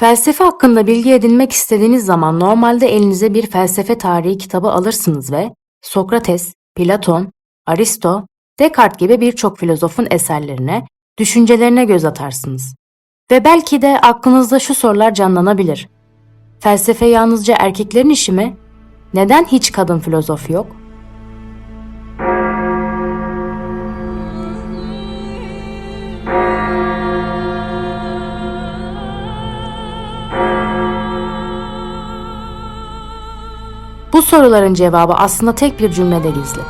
Felsefe hakkında bilgi edinmek istediğiniz zaman normalde elinize bir felsefe tarihi kitabı alırsınız ve Sokrates, Platon, Aristo, Descartes gibi birçok filozofun eserlerine, düşüncelerine göz atarsınız. Ve belki de aklınızda şu sorular canlanabilir. Felsefe yalnızca erkeklerin işi mi? Neden hiç kadın filozof yok? Bu soruların cevabı aslında tek bir cümlede gizli.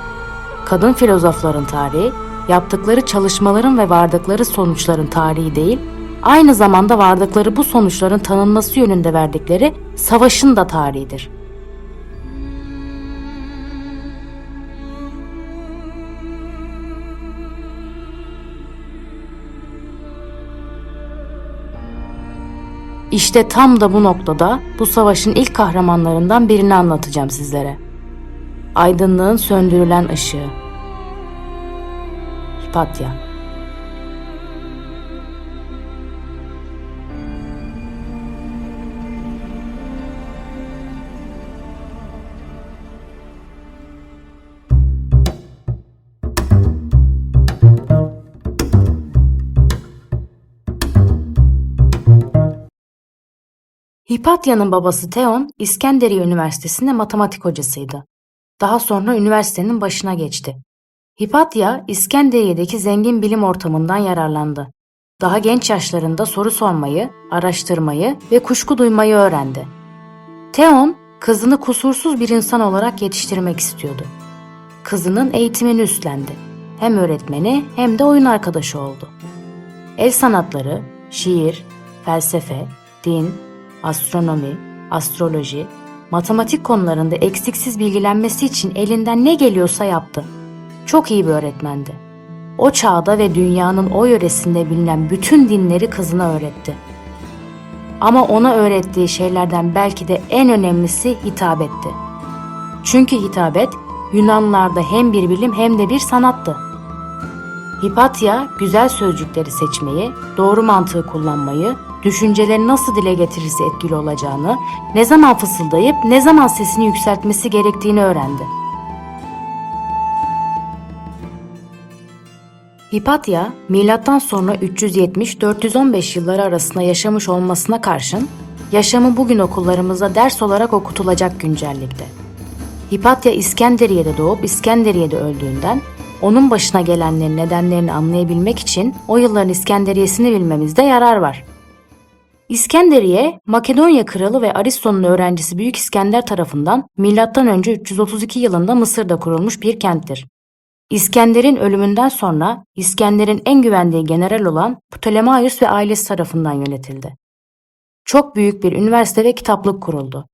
Kadın filozofların tarihi, yaptıkları çalışmaların ve vardıkları sonuçların tarihi değil, aynı zamanda vardıkları bu sonuçların tanınması yönünde verdikleri savaşın da tarihidir. İşte tam da bu noktada bu savaşın ilk kahramanlarından birini anlatacağım sizlere. Aydınlığın söndürülen ışığı. Hipatya. Hipatya'nın babası Theon, İskenderiye Üniversitesi'nde matematik hocasıydı. Daha sonra üniversitenin başına geçti. Hipatya, İskenderiye'deki zengin bilim ortamından yararlandı. Daha genç yaşlarında soru sormayı, araştırmayı ve kuşku duymayı öğrendi. Theon, kızını kusursuz bir insan olarak yetiştirmek istiyordu. Kızının eğitimini üstlendi. Hem öğretmeni hem de oyun arkadaşı oldu. El sanatları, şiir, felsefe, din, astronomi, astroloji, matematik konularında eksiksiz bilgilenmesi için elinden ne geliyorsa yaptı. Çok iyi bir öğretmendi. O çağda ve dünyanın o yöresinde bilinen bütün dinleri kızına öğretti. Ama ona öğrettiği şeylerden belki de en önemlisi hitabetti. Çünkü hitabet Yunanlarda hem bir bilim hem de bir sanattı. Hipatya güzel sözcükleri seçmeyi, doğru mantığı kullanmayı, düşünceleri nasıl dile getirirse etkili olacağını, ne zaman fısıldayıp ne zaman sesini yükseltmesi gerektiğini öğrendi. Hipatya, milattan sonra 370-415 yılları arasında yaşamış olmasına karşın, yaşamı bugün okullarımızda ders olarak okutulacak güncellikte. Hipatya İskenderiye'de doğup İskenderiye'de öldüğünden onun başına gelenlerin nedenlerini anlayabilmek için o yılların İskenderiyesini bilmemizde yarar var. İskenderiye, Makedonya kralı ve Aristo'nun öğrencisi Büyük İskender tarafından M.Ö. 332 yılında Mısır'da kurulmuş bir kenttir. İskender'in ölümünden sonra İskender'in en güvendiği general olan Ptolemaios ve ailesi tarafından yönetildi. Çok büyük bir üniversite ve kitaplık kuruldu.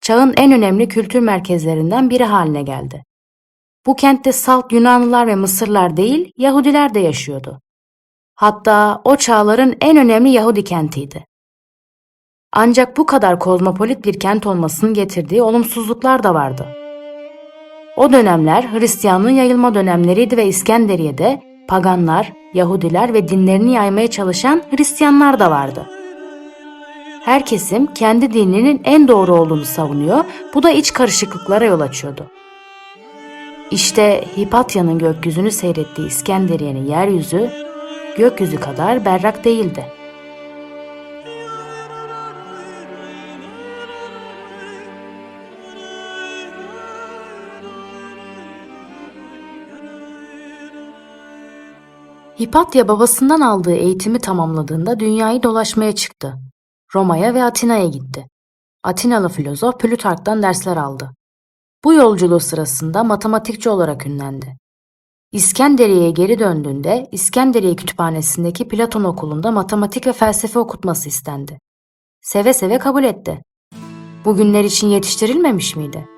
Çağın en önemli kültür merkezlerinden biri haline geldi. Bu kentte salt Yunanlılar ve Mısırlar değil, Yahudiler de yaşıyordu. Hatta o çağların en önemli Yahudi kentiydi. Ancak bu kadar kozmopolit bir kent olmasının getirdiği olumsuzluklar da vardı. O dönemler Hristiyanlığın yayılma dönemleriydi ve İskenderiye'de paganlar, Yahudiler ve dinlerini yaymaya çalışan Hristiyanlar da vardı. Her kesim kendi dininin en doğru olduğunu savunuyor, bu da iç karışıklıklara yol açıyordu. İşte Hipatya'nın gökyüzünü seyrettiği İskenderiye'nin yeryüzü gökyüzü kadar berrak değildi. Hipatya babasından aldığı eğitimi tamamladığında dünyayı dolaşmaya çıktı. Roma'ya ve Atina'ya gitti. Atinalı filozof Plütark'tan dersler aldı. Bu yolculuğu sırasında matematikçi olarak ünlendi. İskenderiye'ye geri döndüğünde İskenderiye Kütüphanesi'ndeki Platon Okulu'nda matematik ve felsefe okutması istendi. Seve seve kabul etti. Bugünler için yetiştirilmemiş miydi?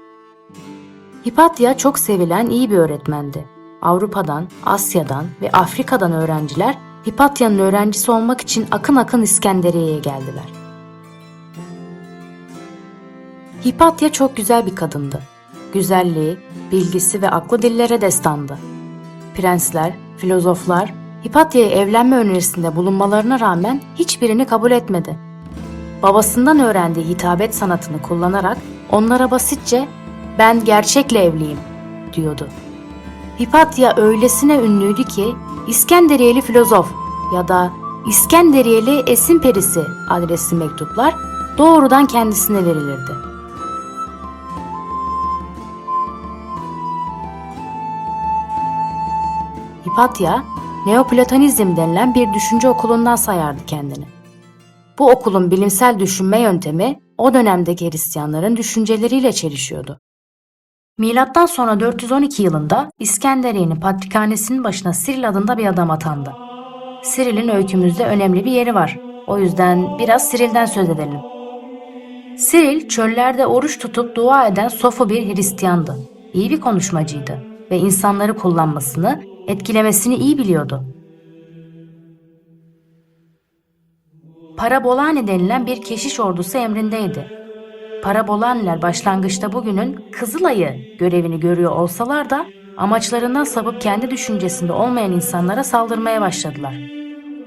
Hipatya çok sevilen iyi bir öğretmendi. Avrupa'dan, Asya'dan ve Afrika'dan öğrenciler Hipatya'nın öğrencisi olmak için akın akın İskenderiye'ye geldiler. Hipatya çok güzel bir kadındı. Güzelliği, bilgisi ve aklı dillere destandı. Prensler, filozoflar Hipatya'ya evlenme önerisinde bulunmalarına rağmen hiçbirini kabul etmedi. babasından öğrendiği hitabet sanatını kullanarak onlara basitçe ben gerçekle evliyim diyordu. Hipatya öylesine ünlüydü ki İskenderiyeli filozof ya da İskenderiyeli esin perisi adresli mektuplar doğrudan kendisine verilirdi. Hipatya, Neoplatonizm denilen bir düşünce okulundan sayardı kendini. Bu okulun bilimsel düşünme yöntemi o dönemdeki Hristiyanların düşünceleriyle çelişiyordu. Milattan sonra 412 yılında İskenderiye'nin patrikhanesinin başına Siril adında bir adam atandı. Siril'in öykümüzde önemli bir yeri var. O yüzden biraz Siril'den söz edelim. Siril çöllerde oruç tutup dua eden sofu bir Hristiyandı. İyi bir konuşmacıydı ve insanları kullanmasını, etkilemesini iyi biliyordu. Parabolani denilen bir keşiş ordusu emrindeydi. Parabolaniler başlangıçta bugünün Kızılay'ı görevini görüyor olsalar da amaçlarından sapıp kendi düşüncesinde olmayan insanlara saldırmaya başladılar.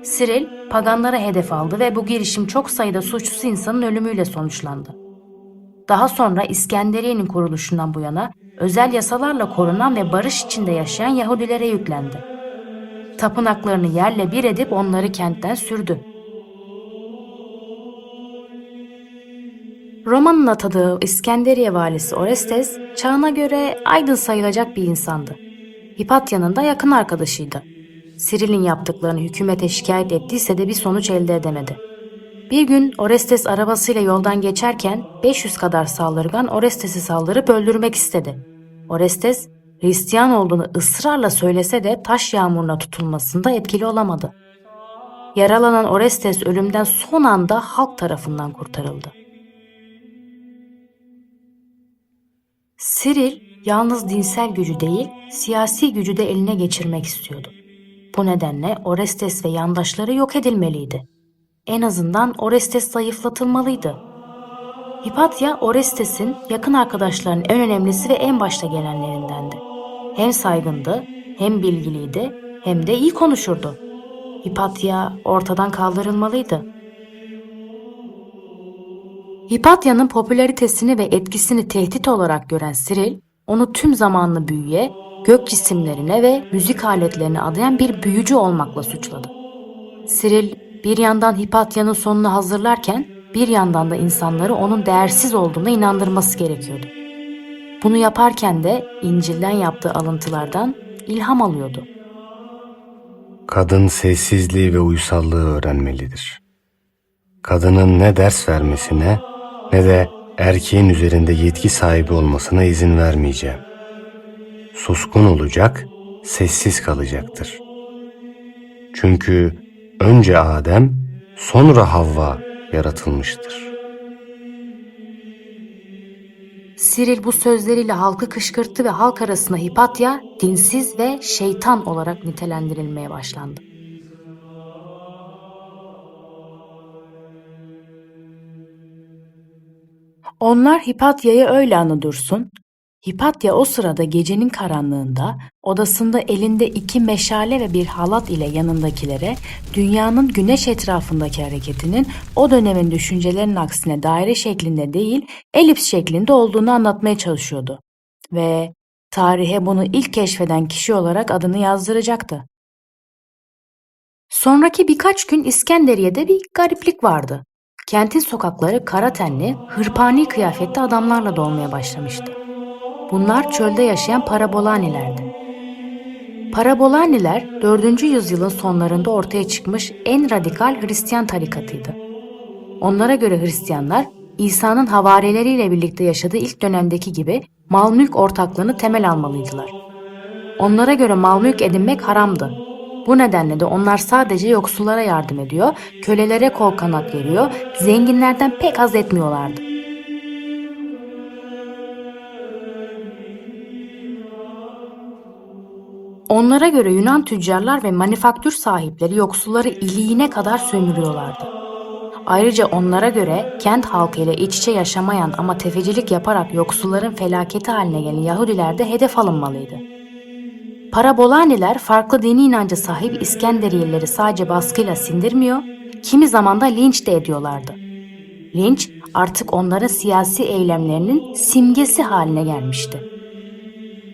Siril, paganlara hedef aldı ve bu girişim çok sayıda suçsuz insanın ölümüyle sonuçlandı. Daha sonra İskenderiye'nin kuruluşundan bu yana özel yasalarla korunan ve barış içinde yaşayan Yahudilere yüklendi. Tapınaklarını yerle bir edip onları kentten sürdü. Roma'nın atadığı İskenderiye valisi Orestes, çağına göre aydın sayılacak bir insandı. Hipatya'nın da yakın arkadaşıydı. Siril'in yaptıklarını hükümete şikayet ettiyse de bir sonuç elde edemedi. Bir gün Orestes arabasıyla yoldan geçerken 500 kadar saldırgan Orestes'i saldırıp öldürmek istedi. Orestes, Hristiyan olduğunu ısrarla söylese de taş yağmuruna tutulmasında etkili olamadı. Yaralanan Orestes ölümden son anda halk tarafından kurtarıldı. Siril yalnız dinsel gücü değil, siyasi gücü de eline geçirmek istiyordu. Bu nedenle Orestes ve yandaşları yok edilmeliydi. En azından Orestes zayıflatılmalıydı. Hipatya, Orestes'in yakın arkadaşlarının en önemlisi ve en başta gelenlerindendi. Hem saygındı, hem bilgiliydi, hem de iyi konuşurdu. Hipatya ortadan kaldırılmalıydı. Hipatya'nın popülaritesini ve etkisini tehdit olarak gören Siril, onu tüm zamanlı büyüye, gök cisimlerine ve müzik aletlerine adayan bir büyücü olmakla suçladı. Siril bir yandan Hipatya'nın sonunu hazırlarken bir yandan da insanları onun değersiz olduğuna inandırması gerekiyordu. Bunu yaparken de İncil'den yaptığı alıntılardan ilham alıyordu. Kadın sessizliği ve uysallığı öğrenmelidir. Kadının ne ders vermesine ne de erkeğin üzerinde yetki sahibi olmasına izin vermeyeceğim. Suskun olacak, sessiz kalacaktır. Çünkü önce Adem, sonra Havva yaratılmıştır. Siril bu sözleriyle halkı kışkırttı ve halk arasında Hipatya dinsiz ve şeytan olarak nitelendirilmeye başlandı. Onlar Hipatya'yı öyle anı dursun. Hipatya o sırada gecenin karanlığında odasında elinde iki meşale ve bir halat ile yanındakilere dünyanın güneş etrafındaki hareketinin o dönemin düşüncelerinin aksine daire şeklinde değil elips şeklinde olduğunu anlatmaya çalışıyordu. Ve tarihe bunu ilk keşfeden kişi olarak adını yazdıracaktı. Sonraki birkaç gün İskenderiye'de bir gariplik vardı. Kentin sokakları kara tenli, hırpani kıyafetli adamlarla dolmaya başlamıştı. Bunlar çölde yaşayan Parabolanilerdi. Parabolaniler 4. yüzyılın sonlarında ortaya çıkmış en radikal Hristiyan tarikatıydı. Onlara göre Hristiyanlar İsa'nın havarileriyle birlikte yaşadığı ilk dönemdeki gibi mal mülk ortaklığını temel almalıydılar. Onlara göre mal mülk edinmek haramdı. Bu nedenle de onlar sadece yoksullara yardım ediyor, kölelere kol kanat veriyor, zenginlerden pek haz etmiyorlardı. Onlara göre Yunan tüccarlar ve manifaktür sahipleri yoksulları iliğine kadar sömürüyorlardı. Ayrıca onlara göre kent halkı ile iç içe yaşamayan ama tefecilik yaparak yoksulların felaketi haline gelen Yahudiler de hedef alınmalıydı. Parabolaniler farklı dini inanca sahip İskenderiyelileri sadece baskıyla sindirmiyor, kimi zaman da linç de ediyorlardı. Linç artık onların siyasi eylemlerinin simgesi haline gelmişti.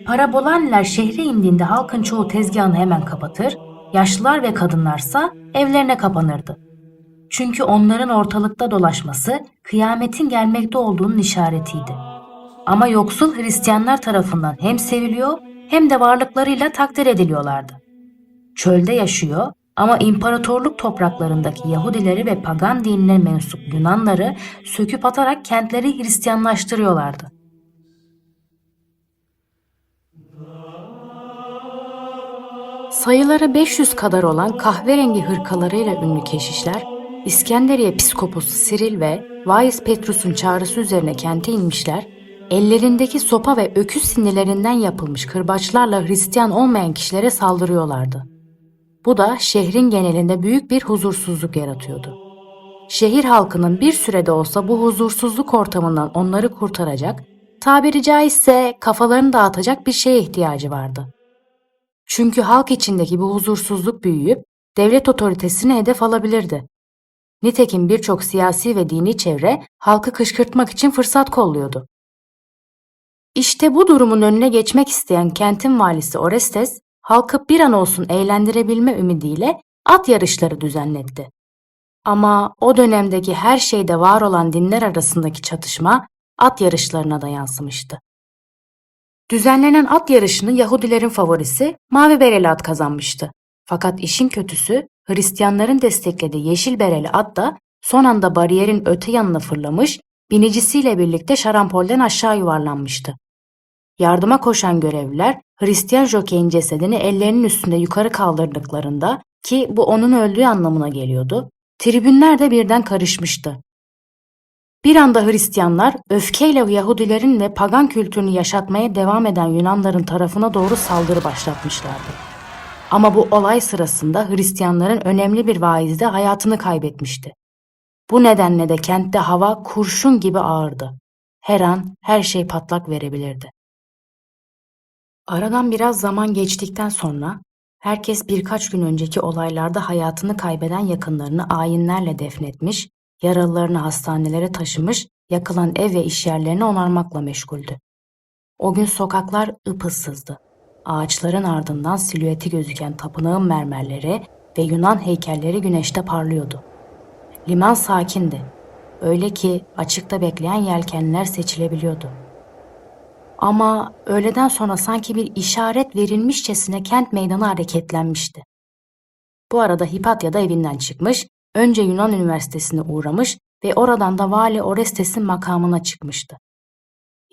Parabolanler şehre indiğinde halkın çoğu tezgahını hemen kapatır, yaşlılar ve kadınlarsa evlerine kapanırdı. Çünkü onların ortalıkta dolaşması kıyametin gelmekte olduğunun işaretiydi. Ama yoksul Hristiyanlar tarafından hem seviliyor hem de varlıklarıyla takdir ediliyorlardı. Çölde yaşıyor ama imparatorluk topraklarındaki Yahudileri ve pagan dinine mensup Yunanları söküp atarak kentleri Hristiyanlaştırıyorlardı. Sayıları 500 kadar olan kahverengi hırkalarıyla ünlü keşişler, İskenderiye Piskoposu Siril ve Vaiz Petrus'un çağrısı üzerine kente inmişler, ellerindeki sopa ve öküz sinirlerinden yapılmış kırbaçlarla Hristiyan olmayan kişilere saldırıyorlardı. Bu da şehrin genelinde büyük bir huzursuzluk yaratıyordu. Şehir halkının bir sürede olsa bu huzursuzluk ortamından onları kurtaracak, tabiri caizse kafalarını dağıtacak bir şeye ihtiyacı vardı. Çünkü halk içindeki bu huzursuzluk büyüyüp devlet otoritesini hedef alabilirdi. Nitekim birçok siyasi ve dini çevre halkı kışkırtmak için fırsat kolluyordu. İşte bu durumun önüne geçmek isteyen kentin valisi Orestes, halkı bir an olsun eğlendirebilme ümidiyle at yarışları düzenletti. Ama o dönemdeki her şeyde var olan dinler arasındaki çatışma at yarışlarına da yansımıştı. Düzenlenen at yarışını Yahudilerin favorisi Mavi Bereli at kazanmıştı. Fakat işin kötüsü Hristiyanların desteklediği Yeşil Bereli at da son anda bariyerin öte yanına fırlamış, binicisiyle birlikte şarampolden aşağı yuvarlanmıştı. Yardıma koşan görevliler Hristiyan jokeyin cesedini ellerinin üstünde yukarı kaldırdıklarında ki bu onun öldüğü anlamına geliyordu, tribünler de birden karışmıştı. Bir anda Hristiyanlar öfkeyle Yahudilerin ve pagan kültürünü yaşatmaya devam eden Yunanların tarafına doğru saldırı başlatmışlardı. Ama bu olay sırasında Hristiyanların önemli bir vaizi de hayatını kaybetmişti. Bu nedenle de kentte hava kurşun gibi ağırdı. Her an her şey patlak verebilirdi. Aradan biraz zaman geçtikten sonra herkes birkaç gün önceki olaylarda hayatını kaybeden yakınlarını ayinlerle defnetmiş, yaralılarını hastanelere taşımış, yakılan ev ve iş yerlerini onarmakla meşguldü. O gün sokaklar ıpıssızdı. Ağaçların ardından silüeti gözüken tapınağın mermerleri ve Yunan heykelleri güneşte parlıyordu. Liman sakindi. Öyle ki açıkta bekleyen yelkenler seçilebiliyordu. Ama öğleden sonra sanki bir işaret verilmişçesine kent meydanı hareketlenmişti. Bu arada Hipatya da evinden çıkmış, önce Yunan Üniversitesi'ne uğramış ve oradan da Vali Orestes'in makamına çıkmıştı.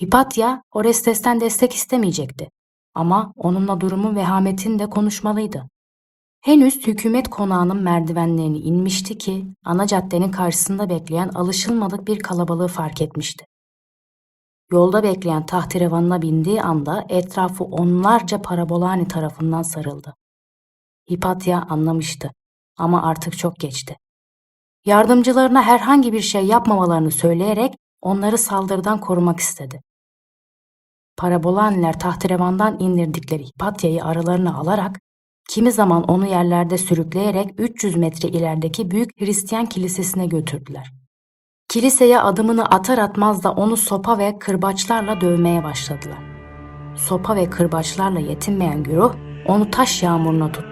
Hipatya, Orestes'ten destek istemeyecekti. Ama onunla durumun vehametini de konuşmalıydı. Henüz hükümet konağının merdivenlerini inmişti ki ana caddenin karşısında bekleyen alışılmadık bir kalabalığı fark etmişti. Yolda bekleyen tahterevanına bindiği anda etrafı onlarca parabolani tarafından sarıldı. Hipatya anlamıştı ama artık çok geçti. Yardımcılarına herhangi bir şey yapmamalarını söyleyerek onları saldırıdan korumak istedi. Parabolaniler tahterevandan indirdikleri Hipatya'yı aralarına alarak kimi zaman onu yerlerde sürükleyerek 300 metre ilerideki büyük Hristiyan kilisesine götürdüler. Kiliseye adımını atar atmaz da onu sopa ve kırbaçlarla dövmeye başladılar. Sopa ve kırbaçlarla yetinmeyen güruh onu taş yağmuruna tuttu.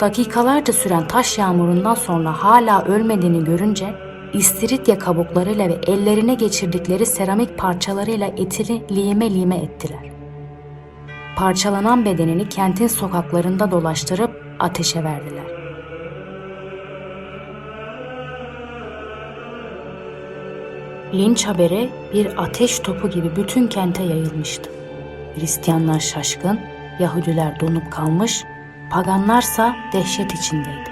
Dakikalarca süren taş yağmurundan sonra hala ölmediğini görünce istiridye kabuklarıyla ve ellerine geçirdikleri seramik parçalarıyla etini lime lime ettiler. Parçalanan bedenini kentin sokaklarında dolaştırıp ateşe verdiler. Linç haberi bir ateş topu gibi bütün kente yayılmıştı. Hristiyanlar şaşkın, Yahudiler donup kalmış, paganlarsa dehşet içindeydi.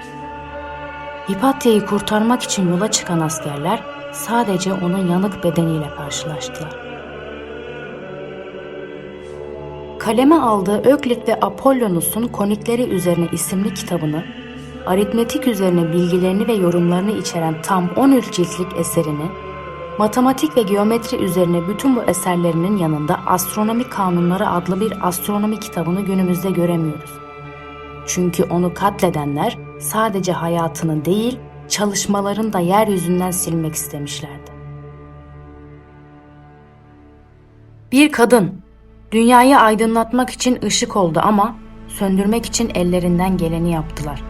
Hipatya'yı kurtarmak için yola çıkan askerler sadece onun yanık bedeniyle karşılaştılar. Kaleme aldığı Öklit ve Apollonus'un konikleri üzerine isimli kitabını, aritmetik üzerine bilgilerini ve yorumlarını içeren tam 13 ciltlik eserini, matematik ve geometri üzerine bütün bu eserlerinin yanında Astronomi Kanunları adlı bir astronomi kitabını günümüzde göremiyoruz. Çünkü onu katledenler sadece hayatını değil, çalışmalarını da yeryüzünden silmek istemişlerdi. Bir kadın dünyayı aydınlatmak için ışık oldu ama söndürmek için ellerinden geleni yaptılar.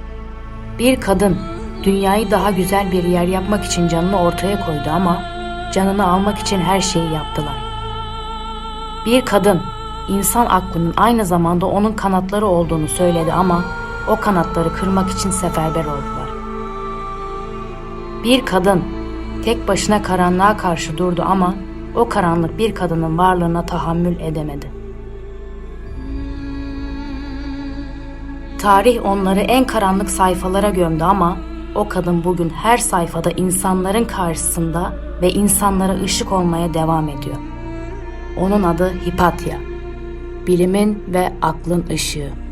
Bir kadın dünyayı daha güzel bir yer yapmak için canını ortaya koydu ama canını almak için her şeyi yaptılar. Bir kadın insan aklının aynı zamanda onun kanatları olduğunu söyledi ama o kanatları kırmak için seferber oldular. Bir kadın tek başına karanlığa karşı durdu ama o karanlık bir kadının varlığına tahammül edemedi. Tarih onları en karanlık sayfalara gömdü ama o kadın bugün her sayfada insanların karşısında ve insanlara ışık olmaya devam ediyor. Onun adı Hipatya. Bilimin ve aklın ışığı.